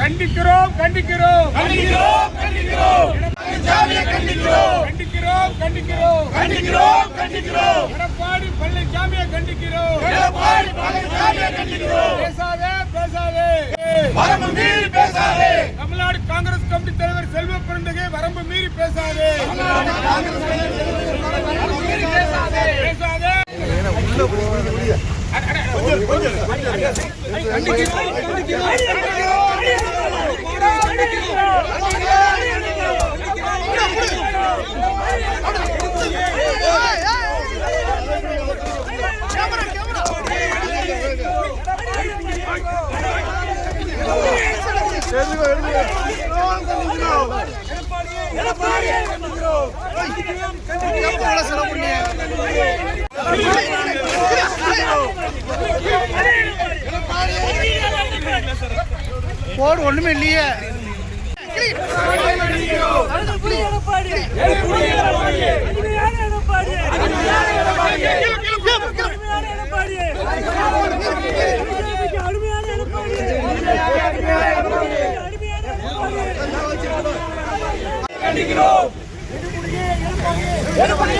கண்டிக்கிறோம் கண்டிக்கிறோம். கண்டிக்கிறோம் கண்டிக்கிறோம். கண்டிக்கிறோம் பழனிசாமியை கண்டிக்கிறோம். கண்டிக்கிறோம் கண்டிக்கிறோம். கண்டிக்கிறோம் கண்டிக்கிறோம். எடப்பாடி பழனிசாமியை கண்டிக்கிறோம். எடப்பாடி பழனிசாமியை கண்டிக்கிறோம். பேசாதே. பேசாதே வரம்பு மீறி பேசாதே தமிழ்நாடு காங்கிரஸ் கமிட்டி தலைவர் செல்வ பிறந்தகை வரம்பு மீறி பேசாதே பேசாதே போடு ஒண்ணுமே இல்லையே. கண்டிக்கிறோம் Eu não Era